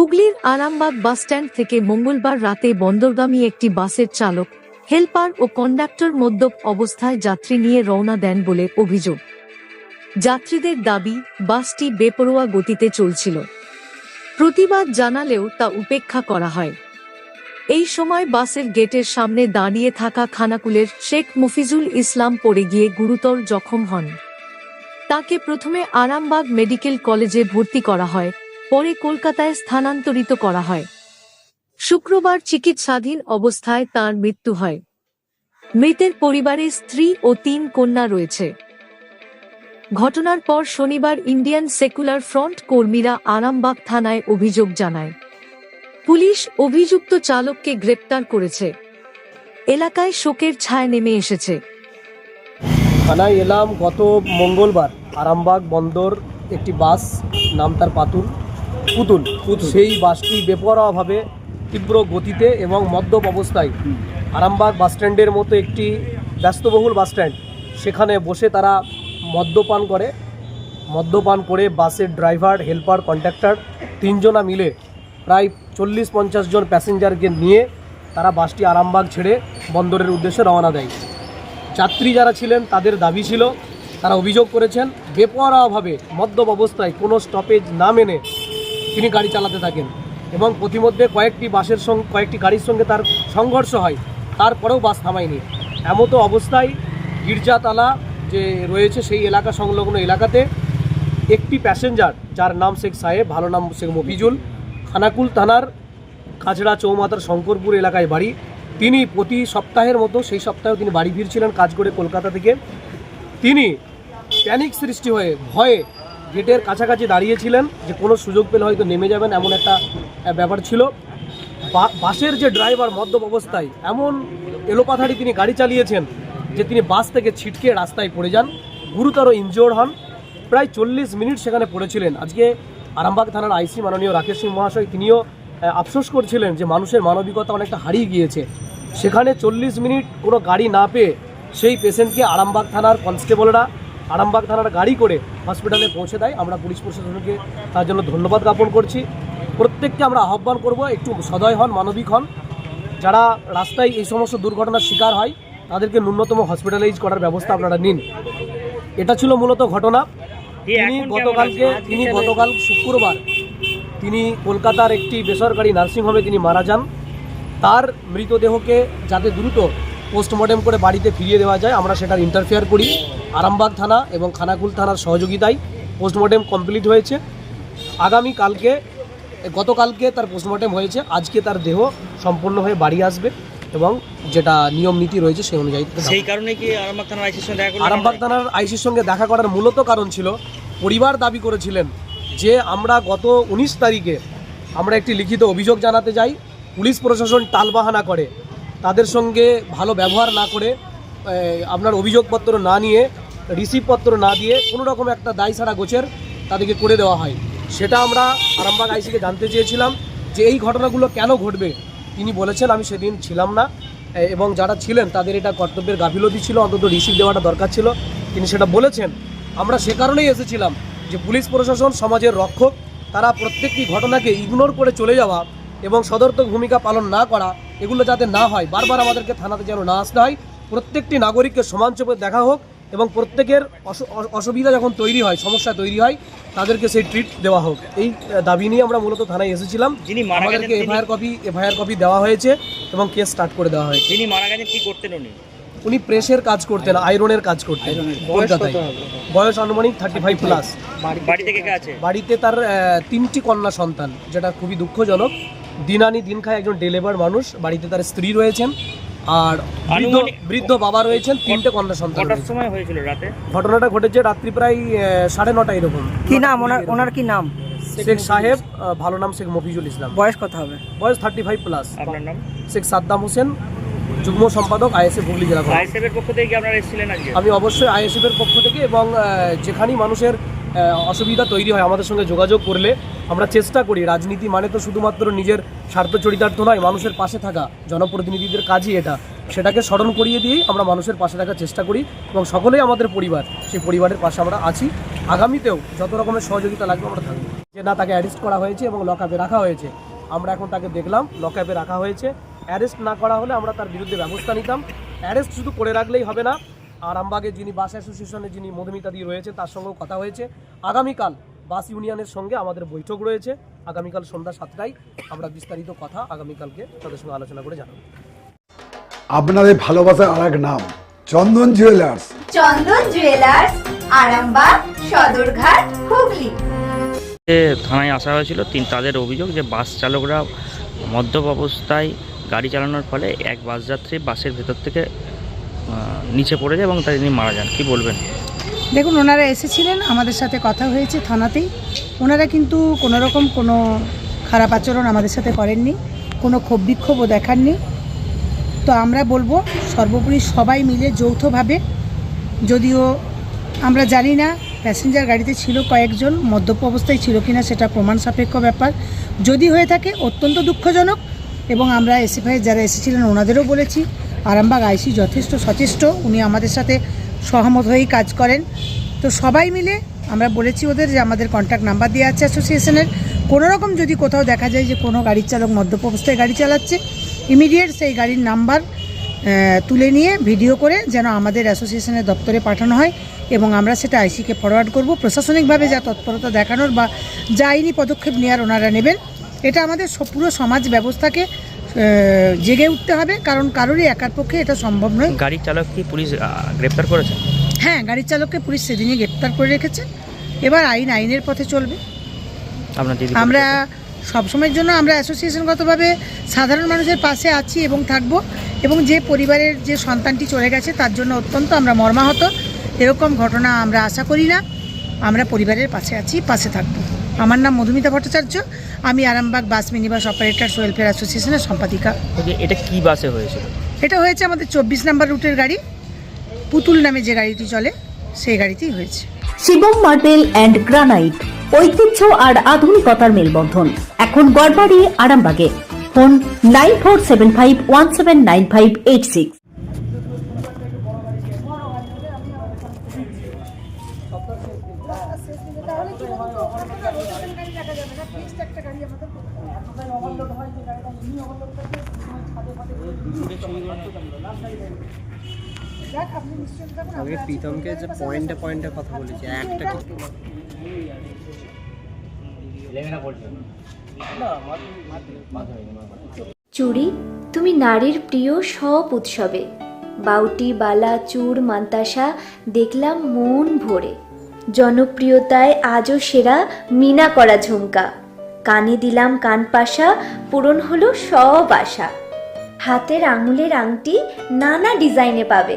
হুগলির আরামবাগ বাসস্ট্যান্ড থেকে মঙ্গলবার রাতে বন্দরগামী একটি বাসের চালক, হেলপার ও কন্ডাক্টর মদ্যপ অবস্থায় যাত্রী নিয়ে রওনা দেন বলে অভিযোগ। যাত্রীদের দাবি, বাসটি বেপরোয়া গতিতে চলছিল। প্রতিবাদ জানালেও তা উপেক্ষা করা হয়। এই সময় বাসের গেটের সামনে দাঁড়িয়ে থাকা খানাকুলের শেখ মফিজুল ইসলাম পড়ে গিয়ে গুরুতর জখম হন। তাকে প্রথমে আরামবাগ মেডিকেল কলেজে ভর্তি করা হয় পরে কলকাতায় স্থানান্তরিত করা হয়। শুক্রবার চিকিৎসাধীন অবস্থায় তার মৃত্যু হয়। মৃতের পরিবারে স্ত্রী ও তিন কন্যা রয়েছে। ঘটনার পর শনিবার ইন্ডিয়ান সেকুলার ফ্রন্ট কর্মীরা আরামবাগ থানায় অভিযোগ জানায়। পুলিশ অভিযুক্ত চালককে গ্রেপ্তার করেছে। এলাকায় শোকের ছায়া নেমে এসেছে। থানায় এলাম গত মঙ্গলবার। আরামবাগ বন্দর একটি বাস, নাম তার পাতুল। পুতুল। সেই বাসটি বেপরোয়াভাবে তীব্র গতিতে এবং মদ্যপ অবস্থায় আরামবাগ বাসস্ট্যান্ডের মতো একটি ব্যস্তবহুল বাসস্ট্যান্ড সেখানে বসে তারা মদ্যপান করে। মদ্যপান করে বাসের ড্রাইভার হেল্পার কন্ডাক্টর তিনজনা মিলে প্রায় চল্লিশ পঞ্চাশ জন প্যাসেঞ্জারকে নিয়ে তারা বাসটি আরামবাগ ছেড়ে বন্দরের উদ্দেশ্যে রওনা দেয়। যাত্রী যারা ছিলেন তাদের দাবি ছিল তারা অভিযোগ করেছেন বেপরোয়াভাবে মদ্যপ অবস্থায় কোনো স্টপেজ না মেনে তিনি গাড়ি চালাতে থাকেন এবং প্রতিমধ্যে কয়েকটি বাসের সঙ্গে, কয়েকটি গাড়ির সঙ্গে তার সংঘর্ষ হয়। তারপরেও বাস থামায়নি। এমতো অবস্থায় গির্জাতলা যে রয়েছে সেই এলাকা সংলগ্ন এলাকাতে একটি প্যাসেঞ্জার, যার নাম শেখ সাহেব, ভালো নাম শেখ মফিজুল, খানাকুল থানার কাছড়া চৌমাতার শঙ্করপুর এলাকায় বাড়ি। তিনি প্রতি সপ্তাহের মতো সেই সপ্তাহেও তিনি বাড়ি ফিরছিলেন কাজ করে কলকাতা থেকে। তিনি প্যানিক সৃষ্টি হয়ে, ভয়ে গেটের কাছাকাছি দাঁড়িয়েছিলেন যে কোনো সুযোগ পেলে হয়তো নেমে যাবেন এমন একটা ব্যাপার ছিল। বাসের যে ড্রাইভার মদ্যপ অবস্থায়, এমন এলোপাথারি তিনি গাড়ি চালিয়েছেন যে তিনি বাস থেকে ছিটকে রাস্তায় পড়ে যান। গুরুতর ইনজিওর হন। প্রায় চল্লিশ মিনিট সেখানে পড়েছিলেন। আজকে আরামবাগ থানার আইসি মাননীয় রাকেশ সিং মহাশয় তিনিও আফসোস করছিলেন যে মানুষের মানবিকতা অনেকটা হারিয়ে গিয়েছে। সেখানে চল্লিশ মিনিট কোনো গাড়ি না পেয়ে সেই পেশেন্টকে আরামবাগ থানার কনস্টেবলরা আরামবাগ থানার গাড়ি করে হসপিটালে পৌঁছে দেয়। আমরা পুলিশ প্রশাসনকে তার জন্য ধন্যবাদ জ্ঞাপন করছি। প্রত্যেককে আমরা আহ্বান করব একটু সদয় হন মানবিক হন। যারা রাস্তায় এই সমস্ত দুর্ঘটনার শিকার হয় তাদেরকে ন্যূনতম হসপিটালাইজ করার ব্যবস্থা আপনারা নিন। এটা ছিল মূলত ঘটনা। তিনি গতকালকে তিনি গতকাল শুক্রবার তিনি কলকাতার একটি বেসরকারি নার্সিংহোমে তিনি মারা যান। তার মৃতদেহকে যাতে দ্রুত পোস্টমর্টেম করে বাড়িতে ফিরিয়ে দেওয়া যায় আমরা সেটার ইন্টারফেয়ার করি। আরামবাগ থানা এবং খানাকুল থানার সহযোগিতায় পোস্টমর্টেম কমপ্লিট হয়েছে। আগামী কালকে গতকালকে তার পোস্টমর্টেম হয়েছে আজকে তার দেহ সম্পূর্ণ হয়ে বাড়ি আসবে এবং যেটা নিয়ম নীতি রয়েছে সেই অনুযায়ী সেই কারণে কি আরামবাগ থানার আইসির সঙ্গে দেখা আরামবাগ থানার আইসির সঙ্গে দেখা করার মূলত কারণ ছিল পরিবার দাবি করেছিলেন যে আমরা গত উনিশ তারিখে আমরা একটি লিখিত অভিযোগ জানাতে যাই পুলিশ প্রশাসন টালবাহানা করে। তাদের সঙ্গে ভালো ব্যবহার না করে আপনার অভিযোগপত্র না নিয়ে রিসিভপত্র না দিয়ে কোনো রকম একটা দায় সারা গোছের তাদেরকে করে দেওয়া হয়। সেটা আমরা আরামবাগ আইসিকে জানতে চেয়েছিলাম যে এই ঘটনাগুলো কেন ঘটবে। তিনি বলেছেন, আমি সেদিন ছিলাম না। এবং যারা ছিলেন, তাদের এটা কর্তব্যের গাফিলতি ছিল, অন্তত রিসিভ দেওয়াটা দরকার ছিল। তিনি সেটা বলেছেন। আমরা সে কারণেই এসেছিলাম যে পুলিশ প্রশাসন, সমাজের রক্ষক, তারা প্রত্যেকটি ঘটনাকে ইগনোর করে চলে যাওয়া এবং সদর্থক ভূমিকা পালন না করা এগুলো যাতে না হয় বারবার আমাদেরকে থানাতে যেন না আসতে হয়। প্রত্যেকটি নাগরিককে সমান চোখে দেখা হোক এবং প্রত্যেকের অসুবিধা যখন তৈরি হয় সমস্যা তৈরি হয় তাদেরকে সেই ট্রিট দেওয়া হোক। এই দাবি নিয়ে আমরা মূলত থানায় এসেছিলাম। যিনি আমাদেরকে এফআইআর কপি এফআইআর কপি দেওয়া হয়েছে এবং কেস স্টার্ট করে দেওয়া হয়েছে। যিনি মারা গেছেন কি করতেন উনি? উনি প্রেসের কাজ করতেন আয়রনের কাজ করতেন। কলকাতায়। বয়স আনুমানিক থার্টি ফাইভ প্লাস বাড়ি থেকে কে আছে? বাড়িতে তার তিনটি কন্যা সন্তান যেটা খুবই দুঃখজনক। দিন আনি দিন খায় একজন ডেলিভার মানুষ বাড়িতে তার স্ত্রী রয়েছেন আর বৃদ্ধ বৃদ্ধ বাবা রয়েছেন তিনটে কন্যা সন্তান কটার সময় হয়েছিল রাতে? ঘটনাটা ঘটেছে রাত্রি প্রায় সাড়ে নটা এরকম। কি নাম? ওনার ওনার কি নাম? শেখ সাহেব ভালো নাম শেখ মফিজুল ইসলাম। বয়স কত হবে? বয়স থার্টি ফাইভ প্লাস আপনার নাম? শেখ সাদ্দাম হোসেন যুগ্ম সম্পাদক আইএসএফ হুগলি জেলা। আইএসএফ এর পক্ষ থেকে কি আপনারা এসেছিলেন আজকে? আমি অবশ্যই আইএসএফ এর পক্ষ থেকে এবং যেখানেই মানুষের অসুবিধা তৈরি হয় আমাদের সঙ্গে যোগাযোগ করলে আমরা চেষ্টা করি। রাজনীতি মানে তো শুধুমাত্র নিজের স্বার্থ চরিতার্থ নয়, মানুষের পাশে থাকা, জনপ্রতিনিধিদের কাজই এটা। সেটাকে স্মরণ করিয়ে দিয়েই আমরা মানুষের পাশে থাকার চেষ্টা করি এবং সকলেই আমাদের পরিবার। সেই পরিবারের পাশে আমরা আছি। আগামীতেও যত রকমের সহযোগিতা লাগবে আমরা থাকব। যে না তাকে অ্যারেস্ট করা হয়েছে এবং লকআপে রাখা হয়েছে। আমরা এখন তাকে দেখলাম লকআপে রাখা হয়েছে। অ্যারেস্ট না করা হলে আমরা তার বিরুদ্ধে ব্যবস্থা নিতাম। অ্যারেস্ট শুধু করে রাখলেই হবে না। আরামবাগের যিনি বাস অ্যাসোসিয়েশনের যিনি মধুমিতা দি রয়েছে, তার সঙ্গেও কথা হয়েছে। আগামীকাল বাস ইউনিয়নের সঙ্গে আমাদের বৈঠক রয়েছে। আগামীকাল সন্ধ্যা সাতটায় আমরা বিস্তারিত কথা আগামীকালকে তাদের সঙ্গে আলোচনা করে জানাব। আপনাদের ভালোবাসার আর এক নাম চন্দন জুয়েলার্স। চন্দন জুয়েলার্স আরামবাগ সদরঘাট হুগলি। যে থানায় আসা হয়েছিল তিন তাদের অভিযোগ যে বাস চালকরা মদ্যপ অবস্থায় গাড়ি চালানোর ফলে এক বাস যাত্রী বাসের ভেতর থেকে নিচে পড়ে যায় এবং তিনি মারা যান। কি বলবেন? দেখুন ওনারা এসেছিলেন আমাদের সাথে কথা হয়েছে থানাতেই। ওনারা কিন্তু কোনো রকম কোনো খারাপ আচরণ আমাদের সাথে করেননি, কোনো ক্ষোভ বিক্ষোভও দেখাননি। তো আমরা বলব সর্বোপরি সবাই মিলে যৌথভাবে, যদিও আমরা জানি না প্যাসেঞ্জার গাড়িতে ছিল কয়েকজন, মদ্যপ অবস্থায় ছিল কিনা সেটা প্রমাণ সাপেক্ষ ব্যাপার। যদি হয়ে থাকে অত্যন্ত দুঃখজনক এবং আমরা এসএফআই যারা এসেছিলেন ওনাদেরও বলেছি, আরামবাগ আইসি যথেষ্ট সচেষ্ট, উনি আমাদের সাথে সহমত হয়েই কাজ করেন। তো সবাই মিলে আমরা বলেছি ওদের যে আমাদের কন্ট্যাক্ট নাম্বার দেওয়া আছে অ্যাসোসিয়েশনের কোনো রকম যদি কোথাও দেখা যায় যে কোনো গাড়ির চালক মদ্যপ অবস্থায় গাড়ি চালাচ্ছে ইমিডিয়েট সেই গাড়ির নাম্বার তুলে নিয়ে ভিডিও করে যেন আমাদের অ্যাসোসিয়েশনের দপ্তরে পাঠানো হয় এবং আমরা সেটা আইসিকে ফরওয়ার্ড করব। প্রশাসনিকভাবে যা তৎপরতা দেখানোর বা যা আইনি পদক্ষেপ নেওয়ার ওনারা নেবেন, এটা আমাদের পুরো সমাজ ব্যবস্থাকে জেগে উঠতে হবে। কারণ কারোরই একার পক্ষে এটা সম্ভব নয়। গাড়ির চালক কি পুলিশ গ্রেপ্তার করেছে? হ্যাঁ গাড়ির চালককে পুলিশ সেদিনই গ্রেপ্তার করে রেখেছে। এবার আইন আইনের পথে চলবে। আমরা সবসময়ের জন্য আমরা অ্যাসোসিয়েশনগতভাবে সাধারণ মানুষের পাশে আছি এবং থাকব এবং যে পরিবারের যে সন্তানটি চলে গেছে তার জন্য অত্যন্ত আমরা মর্মাহত। এরকম ঘটনা আমরা আশা করি না। আমরা পরিবারের পাশে আছি পাশে থাকব। আমার নাম মধুমিতা ভট্টাচার্য। আমি Arambagh bus minibus operators welfare অ্যাসোসিয়েশনের সম্পাদিকা। এটা কি বাসে হয়েছিল? এটা হয়েছে আমাদের চব্বিশ নাম্বার রুটের গাড়ি। পুতুল নামে যে গাড়িটি চলে, সেই গাড়িতেই হয়েছে। শিবম মার্বেল অ্যান্ড গ্রানাইট ঐতিহ্য আর আধুনিকতার মেলবন্ধন। এখন গড়বাড়ি, আরামবাগে। Phone nine four seven five one seven nine five eight six. আগে প্রীতমকে যে পয়েন্টে পয়েন্টে কথা বলেছি একটা চুড়ি তুমি নারীর প্রিয় সব উৎসবে। বাউটি বালা চূড় মান্তাসা দেখলাম মন ভরে। জনপ্রিয়তায় আজও সেরা মিনা করা ঝুমকা। কানে দিলাম কানপাশা পূরণ হলো সব আশা। হাতের আঙুলের আংটি নানা ডিজাইনে পাবে।